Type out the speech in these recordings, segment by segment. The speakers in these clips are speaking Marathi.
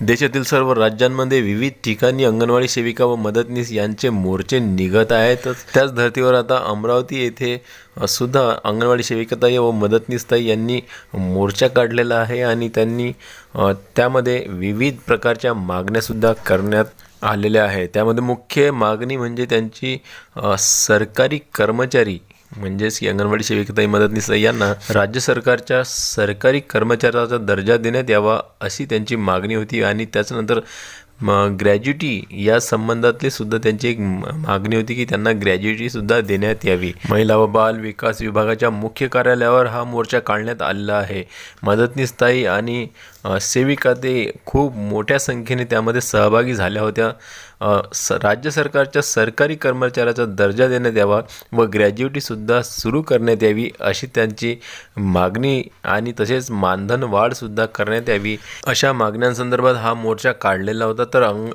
देशातील सर्व राज्यांमध्ये विविध ठिकाणी अंगणवाडी सेविका व मदतनीस यांचे मोर्चे निघत आहेत त्याच धर्तीवर आता अमरावती येथे सुद्धा अंगणवाडी सेविकाताई व मदतनीसताई यांनी मोर्चा काढलेला आहे आणि त्यांनी त्यामध्ये विविध प्रकारच्या मागण्यासुद्धा करण्यात आलेल्या आहे त्यामध्ये मुख्य मागणी म्हणजे त्यांची सरकारी कर्मचारी म्हणजेच की अंगणवाडी सेविकाताई मदतनीस यांना राज्य सरकारच्या सरकारी कर्मचाऱ्याचा दर्जा देण्यात यावा अशी त्यांची मागणी होती आणि त्याच्यानंतर म ग्रॅज्युटी या संबंधातली सुद्धा त्यांची एक मागणी होती की त्यांना ग्रॅज्युटीसुद्धा देण्यात यावी. महिला व बाल विकास विभागाच्या मुख्य कार्यालयावर हा मोर्चा काढण्यात आलेला आहे. मदतनीसताई आणि सेविका ते खूप मोठ्या संख्येने त्यामध्ये सहभागी झाल्या होत्या. स राज्य सरकारच्या सरकारी कर्मचाऱ्याचा दर्जा देण्यात यावा व ग्रॅज्युटीसुद्धा सुरू करण्यात यावी अशी त्यांची मागणी आणि तसेच मानधन वाढसुद्धा करण्यात यावी अशा मागण्यांसंदर्भात हा मोर्चा काढलेला होता. तर अंग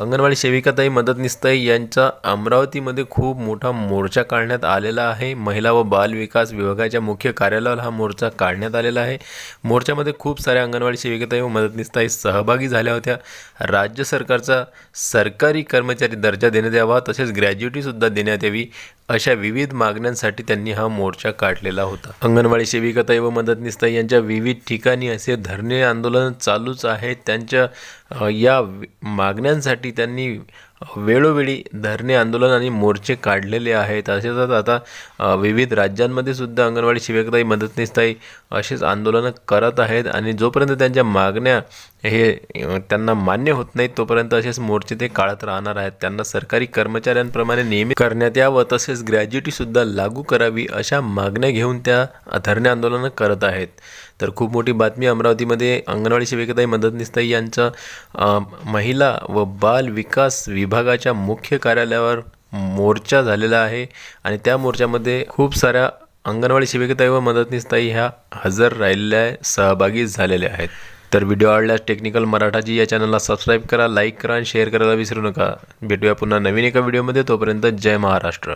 अंगणवाडी सेविकाताई मदतनीसताई यांचा अमरावतीमध्ये खूप मोठा मोर्चा काढण्यात आलेला आहे. महिला व बाल विकास विभागाच्या मुख्य कार्यालयाला हा मोर्चा काढण्यात आलेला आहे. मोर्चामध्ये खूप साऱ्या अंगणवाडी सेविकाताई व मदतनीसताई सहभागी झाल्या होत्या. राज्य सरकारचा सरकारी कर्मचारी दर्जा देण्यात यावा तसेच ग्रॅज्युटीसुद्धा देण्यात यावी. अशा विविध मागण्यांसाठी त्यांनी हा मोर्चा काढलेला होता. अंगणवाडी सेविकाताई व मदतनीसताई यांच्या विविध ठिकाणी असे धरणे आंदोलन चालूच आहे. त्यांच्या या मागण्यांसाठी त्यांनी वेळोवेळी धरणे आंदोलन आणि मोर्चे काढलेले आहेत. असेच आता विविध राज्यांमध्ये सुद्धा अंगणवाडी सेविकाताई मदतनीसताई असेच आंदोलनं करत आहेत आणि जोपर्यंत त्यांच्या मागण्या हे त्यांना मान्य होत नाहीत तोपर्यंत असेच मोर्चे ते काढत राहणार आहेत. त्यांना सरकारी कर्मचाऱ्यांप्रमाणे नियमित करण्यात यावं तसेच ग्रॅज्युटीसुद्धा लागू करावी अशा मागण्या घेऊन त्या धरणे आंदोलनं करत आहेत. तर खूप मोठी बातमी अमरावतीमध्ये अंगणवाडी सेविकाताई मदतनीसताई यांचं महिला व बाल विकास विभागाच्या मुख्य कार्यालयावर मोर्चा झालेला आहे आणि त्या मोर्चामध्ये खूप साऱ्या अंगणवाडी सेविकाताई व मदतनीसताई ह्या हजर राहिलेल्या सहभागी झालेल्या आहेत. तर व्हिडिओ आवडल्यास टेक्निकल मराठाजी या चॅनलला सबस्क्राईब करा लाईक करा आणि शेअर करायला विसरू नका. भेटूया पुन्हा नवीन एका व्हिडिओमध्ये तोपर्यंत जय महाराष्ट्र.